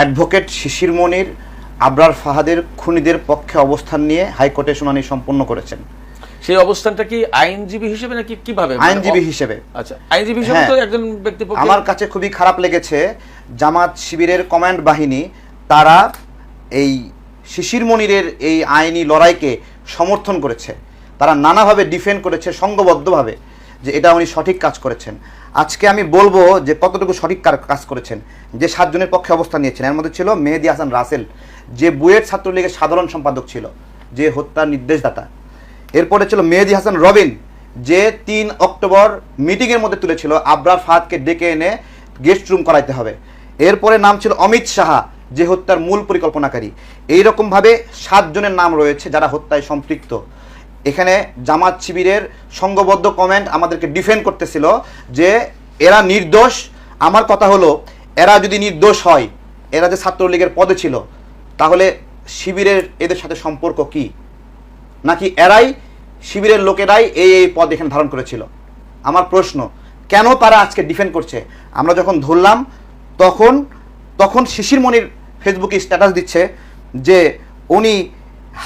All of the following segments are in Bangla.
অ্যাডভোকেট শিশির মনির আবরার ফাহাদের খুনিদের পক্ষে অবস্থান নিয়ে হাইকোর্টে শুনানি সম্পন্ন করেছেন। সেই অবস্থানটা কি আইনজীবী হিসেবে নাকি কীভাবে? মানে আইনজীবী হিসেবে। আচ্ছা আইনজীবী হিসেবে হ্যাঁ। তো একজন ব্যক্তি পক্ষে আমার কাছে খুবই খারাপ লেগেছে জামাত শিবিরের কমান্ড বাহিনী তারা এই শিশির মনিরের এই আইনি লড়াইকে সমর্থন করেছে। তারা নানাভাবে ডিফেন্ড করেছে সংঘবদ্ধভাবে। যে এটা উনি সঠিক কাজ করেছেন। আজকে আমি বলব যে কতটুকু সঠিক কাজ করেছেন। যে সাতজনের পক্ষে অবস্থান নিয়েছেন। এর মধ্যে ছিল মেহেদি হাসান রাসেল, যে বুয়েট ছাত্রলীগের সাধারণ সম্পাদক ছিল, যে হত্যার নির্দেশদাতা। এরপরে ছিল মেহেদি হাসান রবিন, যে তিন অক্টোবর মিটিংয়ের মধ্যে তুলেছিল, আবরার ফাহাদকে ডেকে এনে গেস্ট রুম করাইতে হবে। এরপরে নাম ছিল অমিত সাহা যে হত্যার মূল পরিকল্পনাকারী। এইরকমভাবে সাতজনের নাম রয়েছে যারা হত্যায় সম্পৃক্ত। এখানে জামাত শিবিরের সংঘবদ্ধ কমেন্ট আমাদেরকে ডিফেন্ড করতেছিল যে এরা নির্দোষ। আমার কথা হলো, এরা যদি নির্দোষ হয়, এরা যে ছাত্রলীগের পদে ছিল, তাহলে শিবিরের এদের সাথে সম্পর্ক কী? নাকি এরাই শিবিরের লোকেরাই এই এই পদ এখানে ধারণ করেছিল? আমার প্রশ্ন, কেন তারা আজকে ডিফেন্ড করছে? আমরা যখন ধরলাম, তখন তখন শিশির মনির ফেসবুকে স্ট্যাটাস দিচ্ছে যে উনি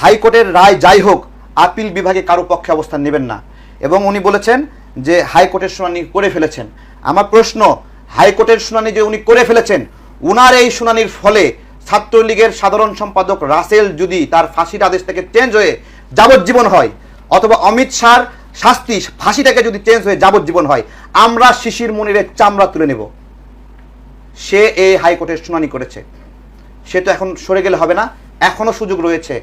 হাইকোর্টের রায় যাই হোক আপিল বিভাগে কারও পক্ষে অবস্থান নেবেন না। এবং উনি বলেছেন যে হাইকোর্টের শুনানি করে ফেলেছেন। আমার প্রশ্ন, হাইকোর্টের শুনানি যে উনি করে ফেলেছেন, উনার এই শুনানির ফলে ছাত্রলীগের সাধারণ সম্পাদক রাসেল যদি তার ফাঁসির আদেশ থেকে চেঞ্জ হয়ে যাবজ্জীবন হয়, অথবা অমিত শাহর শাস্তি, ফাঁসিটাকে যদি চেঞ্জ হয়ে যাবজ্জীবন হয়, আমরা শিশির মনিরের চামড়া তুলে নেব। সে এই হাইকোর্টের শুনানি করেছে। সে তো এখন সরে গেলে হবে না। এখনও সুযোগ রয়েছে।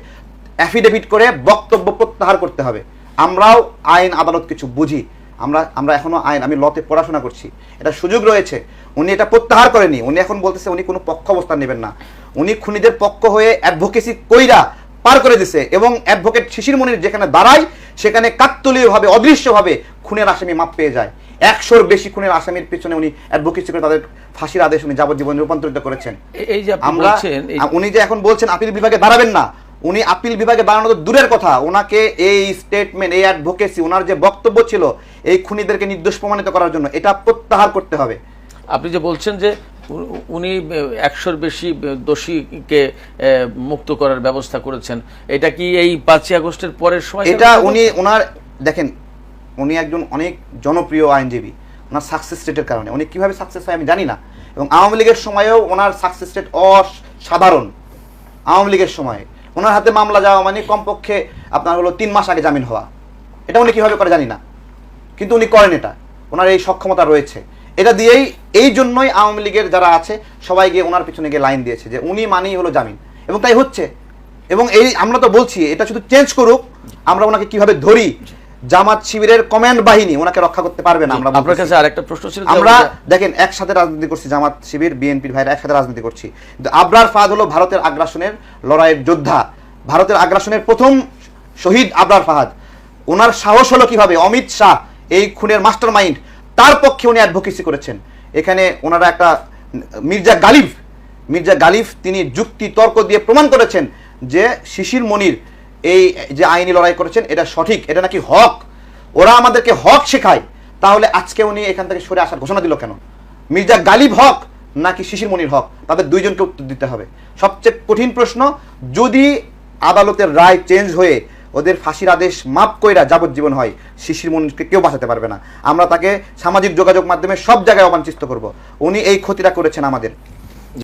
অ্যাফিডেভিট করে বক্তব্য প্রত্যাহার করতে হবে। আমরাও আইন আদালত কিছু বুঝি। আমরা আমরা এখনও আইন আমি লতে পড়াশোনা করছি। এটা সুযোগ রয়েছে। উনি এটা প্রত্যাহার করেনি। উনি এখন বলতেছে উনি কোনো পক্ষ অবস্থান নেবেন না। উনি খুনিদের পক্ষ হয়ে অ্যাডভোকেসি কইরা পার করে দিছে এবং অ্যাডভোকেট শিশির মনির যেখানে দাঁড়ায় সেখানে কাকতলীয়ভাবে অদৃশ্যভাবে খুনের আসামি মাপ পেয়ে যায়। একশোর বেশি খুনের আসামির পিছনে উনি অ্যাডভোকেসি করে তাদের ফাঁসির আদেশ উনি যাবজ্জীবন রূপান্তরিত করেছেন। এই যে আমরা উনি যে এখন বলছেন আপিল বিভাগে দাঁড়াবেন না। উনি আপিল বিভাগে তো দূরের কথা। ওনাকে এই স্টেটমেন্ট এই অ্যাডভোকেসি ওনার যে বক্তব্য ছিল এই খুনিদেরকে নির্দোষ প্রমাণিত করার জন্য এটা প্রত্যাহার করতে হবে। আপনি যে বলছেন যে উনি একশোর বেশি দোষীকে মুক্ত করার ব্যবস্থা করেছেন। এটা কি এই পাঁচই আগস্টের পরের সময় এটা উনি ওনার দেখেন উনি একজন অনেক জনপ্রিয় আইনজীবী। ওনার সাকসেস রেটের কারণে। উনি কীভাবে সাকসেস হয় আমি জানি না। এবং আওয়ামী লীগের সময়েও ওনার সাকসেস রেট অসাধারণ। আওয়ামী লীগের সময়ে। ওনার হাতে মামলা যাওয়া মানে কমপক্ষে আপনার হলো তিন মাস আগে জামিন হওয়া। এটা উনি কীভাবে করে জানি না। কিন্তু উনি করেন এটা। ওনার এই সক্ষমতা রয়েছে। এটা দিয়েই এই জন্যই আওয়ামী লীগের যারা আছে, সবাই গিয়ে ওনার পিছনে গিয়ে লাইন দিয়েছে যে উনি মানেই হলো জামিন। এবং তাই হচ্ছে। এবং এই আমরা তো বলছি, এটা শুধু চেঞ্জ করুক, আমরা ওনাকে কীভাবে ধরি জামাত শিবিরের কমান্ড বাহিনী ওনাকে রক্ষা করতে পারবে না আমরা আপনার কাছে আরেকটা প্রশ্ন ছিল আমরা দেখেন একসাথে রাজনীতি করছি জামাত শিবির বিএনপির ভাইরা একসাথে রাজনীতি করছি। কিন্তু আবরার ফাহাদ হলো ভারতের আগ্রাসনের লড়াইয়ের যোদ্ধা। ভারতের আগ্রাসনের প্রথম শহীদ আবরার ফাহাদ। ওনার সাহস হলো কীভাবে? অমিত শাহ এই খুনের মাস্টার মাইন্ড তার পক্ষে উনি অ্যাডভোকেসি করেছেন। এখানে ওনারা একটা মির্জা গালিব মির্জা গালিফ তিনি যুক্তি তর্ক দিয়ে প্রমাণ করেছেন যে শিশির মনির এই যে আইনি লড়াই করেছেন, এটা সঠিক, এটা নাকি হক? ওরা আমাদেরকে হক শেখায়। তাহলে আজকে উনি এখান থেকে সরে আসার ঘোষণা দিল কেন? মির্জা গালিব হক নাকি শিশির মনির হক? তাদের দুইজনকে উত্তর দিতে হবে। সবচেয়ে কঠিন প্রশ্ন, যদি আদালতের রায় চেঞ্জ হয়ে ওদের ফাঁসির আদেশ মাপ কইরা যাবজ্জীবন হয়, শিশির মনিরকে কেউ বাঁচাতে পারবে না। আমরা তাকে সামাজিক যোগাযোগ মাধ্যমে সব জায়গায় অবাঞ্চিত করব। উনি এই ক্ষতিটা করেছেন আমাদের।